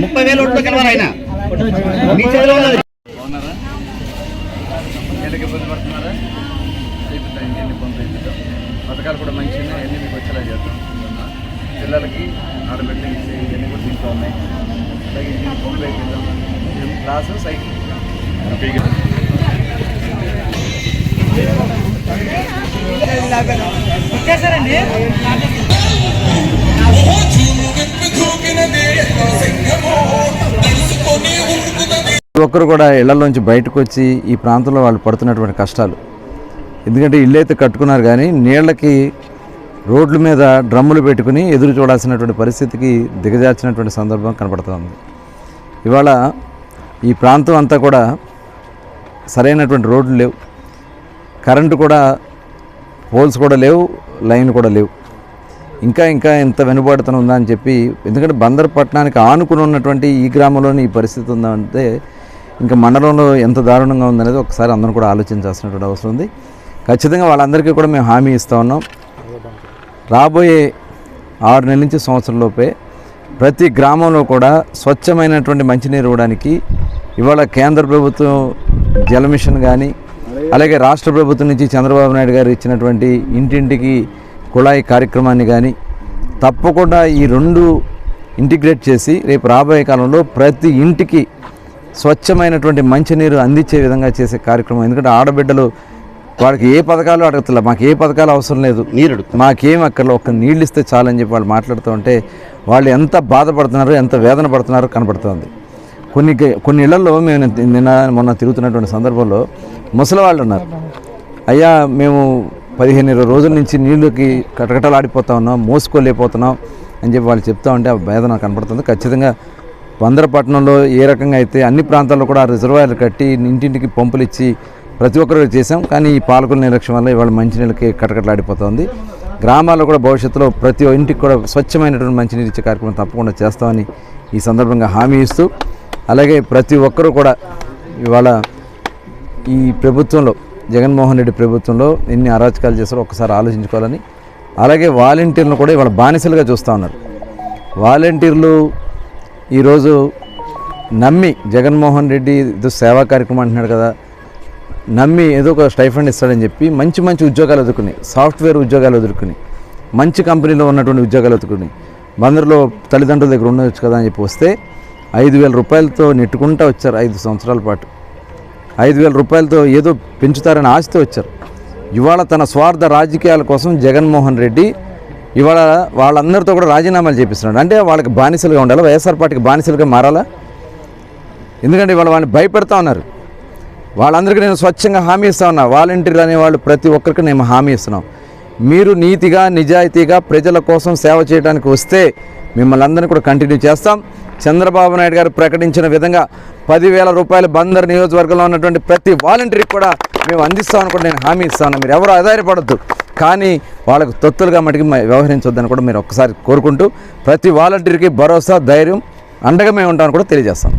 ముప్పై వేలు ఓట్లు కలవాలి ఆయన మీ చేతిలో ఉన్నది పథకాలు కూడా మంచిగా అన్ని మీకు వచ్చేలా చేస్తాం పిల్లలకి ఆడబిడ్డలకి ఇచ్చి ఇవన్నీ కూడా దీంట్లో ఉన్నాయి అలాగే క్లాసు సైకిల్ ఒక్కరు కూడా ఇళ్ళలోంచి బయటకు వచ్చి ఈ ప్రాంతంలో వాళ్ళు పడుతున్నటువంటి కష్టాలు. ఎందుకంటే ఇల్లు అయితే కట్టుకున్నారు కానీ నీళ్ళకి రోడ్ల మీద డ్రమ్ములు పెట్టుకుని ఎదురు చూడాల్సినటువంటి పరిస్థితికి దిగజార్చినటువంటి సందర్భం కనపడుతుంది ఇవాళ ఈ ప్రాంతం అంతా కూడా సరైనటువంటి రోడ్లు లేవు. కరెంటు కూడా పోల్స్ కూడా లేవు లైన్ కూడా లేవు. ఇంకా ఇంకా ఎంత వెనుబాటుతనం ఉందా అని చెప్పి ఎందుకంటే బందర్ పట్టణానికి ఆనుకుని ఉన్నటువంటి ఈ గ్రామంలోని ఈ పరిస్థితి ఉందా అంటే ఇంకా మండలంలో ఎంత దారుణంగా ఉందనేది ఒకసారి అందరం కూడా ఆలోచించాల్సినటువంటి అవసరం ఉంది. ఖచ్చితంగా వాళ్ళందరికీ కూడా మేము హామీ ఇస్తూ ఉన్నాం. రాబోయే ఆరు నెలల నుంచి సంవత్సరం లోపే ప్రతి గ్రామంలో కూడా స్వచ్ఛమైనటువంటి మంచినీరు ఇవ్వడానికి ఇవాళ కేంద్ర ప్రభుత్వం జల మిషన్ కానీ అలాగే రాష్ట్ర ప్రభుత్వం నుంచి చంద్రబాబు నాయుడు గారు ఇచ్చినటువంటి ఇంటింటికి కుళాయి కార్యక్రమాన్ని కానీ తప్పకుండా ఈ రెండు ఇంటిగ్రేట్ చేసి రేపు రాబోయే కాలంలో ప్రతి ఇంటికి స్వచ్ఛమైనటువంటి మంచినీరు అందించే విధంగా చేసే కార్యక్రమం. ఎందుకంటే ఆడబిడ్డలు వాళ్ళకి ఏ పథకాలు అడగట్లేదు. మాకు ఏ పథకాలు అవసరం లేదు. నీరు. మాకేం అక్కర్లో ఒక్క నీళ్ళు ఇస్తే చాలని చెప్పి వాళ్ళు మాట్లాడుతూ ఉంటే వాళ్ళు ఎంత బాధపడుతున్నారో ఎంత వేదన పడుతున్నారో కనపడుతుంది. కొన్ని కొన్ని ఇళ్ళలో మేము నిన్న- మొన్న తిరుగుతున్నటువంటి సందర్భంలో ముసలి వాళ్ళు ఉన్నారు. అయ్యా మేము పదిహేను ఇరవై రోజుల నుంచి నీళ్ళకి కటకటలాడిపోతా ఉన్నాం మోసుకోలేకపోతున్నాం అని చెప్పి వాళ్ళు చెప్తా ఉంటే ఆ వేదన కనపడుతుంది. ఖచ్చితంగా వందరపట్నంలో ఏ రకంగా అయితే అన్ని ప్రాంతాల్లో కూడా రిజర్వాయర్లు కట్టి ఇంటింటికి పంపులు ఇచ్చి ప్రతి ఒక్కరు చేసాం కానీ ఈ పాలకుల నిర్లక్ష్యం వల్ల ఇవాళ మంచినీళ్ళకి కటకటలాడిపోతుంది. గ్రామాల్లో కూడా భవిష్యత్తులో ప్రతి ఇంటికి కూడా స్వచ్ఛమైనటువంటి మంచినీరు ఇచ్చే కార్యక్రమం తప్పకుండా చేస్తామని ఈ సందర్భంగా హామీ ఇస్తూ అలాగే ప్రతి ఒక్కరూ కూడా ఇవాళ ఈ ప్రభుత్వంలో జగన్మోహన్ రెడ్డి ప్రభుత్వంలో ఎన్ని అరాచకాలు చేస్తారో ఒకసారి ఆలోచించుకోవాలని. అలాగే వాలంటీర్లను కూడా ఇవాళ బానిసలుగా చూస్తూ ఉన్నారు. వాలంటీర్లు ఈరోజు నమ్మి జగన్మోహన్ రెడ్డి ఏదో సేవా కార్యక్రమం అంటున్నాడు కదా నమ్మి ఏదో ఒక స్టైఫండ్ ఇస్తాడని చెప్పి మంచి మంచి ఉద్యోగాలు వదుకుని సాఫ్ట్వేర్ ఉద్యోగాలు వదులుకుని మంచి కంపెనీలో ఉన్నటువంటి ఉద్యోగాలు వదుకుని బందరులో తల్లిదండ్రుల దగ్గర ఉండవచ్చు కదా అని చెప్పి వస్తే ఐదు వేల రూపాయలతో నెట్టుకుంటూ వచ్చారు ఐదు సంవత్సరాల పాటు. ఐదు వేల రూపాయలతో ఏదో పెంచుతారని ఆశతో వచ్చారు. ఇవాళ తన స్వార్థ రాజకీయాల కోసం జగన్మోహన్ రెడ్డి ఇవాళ వాళ్ళందరితో కూడా రాజీనామాలు చేపిస్తున్నాడు. అంటే వాళ్ళకి బానిసలుగా ఉండాలి? వైఎస్ఆర్ పార్టీకి బానిసలుగా మారాలా? ఎందుకంటే ఇవాళ వాళ్ళని భయపెడతా ఉన్నారు. వాళ్ళందరికీ నేను స్వచ్ఛంగా హామీ ఇస్తా ఉన్నా. వాలంటీర్లు అనేవాళ్ళు ప్రతి ఒక్కరికి నేను హామీ ఇస్తున్నాం. మీరు నీతిగా నిజాయితీగా ప్రజల కోసం సేవ చేయడానికి వస్తే మిమ్మల్ని అందరినీ కూడా కంటిన్యూ చేస్తాం. చంద్రబాబు నాయుడు గారు ప్రకటించిన విధంగా పదివేల రూపాయలు బందర్ నియోజకవర్గంలో ఉన్నటువంటి ప్రతి వాలంటీర్కి కూడా మేము అందిస్తామని కూడా నేను హామీ ఇస్తాను. మీరు ఎవరు ఆధారపడద్దు. కానీ వాళ్ళకు తొత్తులుగా మటుకు వ్యవహరించొద్దని కూడా మీరు ఒక్కసారి కోరుకుంటూ ప్రతి వాలంటీర్కి భరోసా ధైర్యం అండగా మేము ఉంటామని కూడా తెలియజేస్తాం.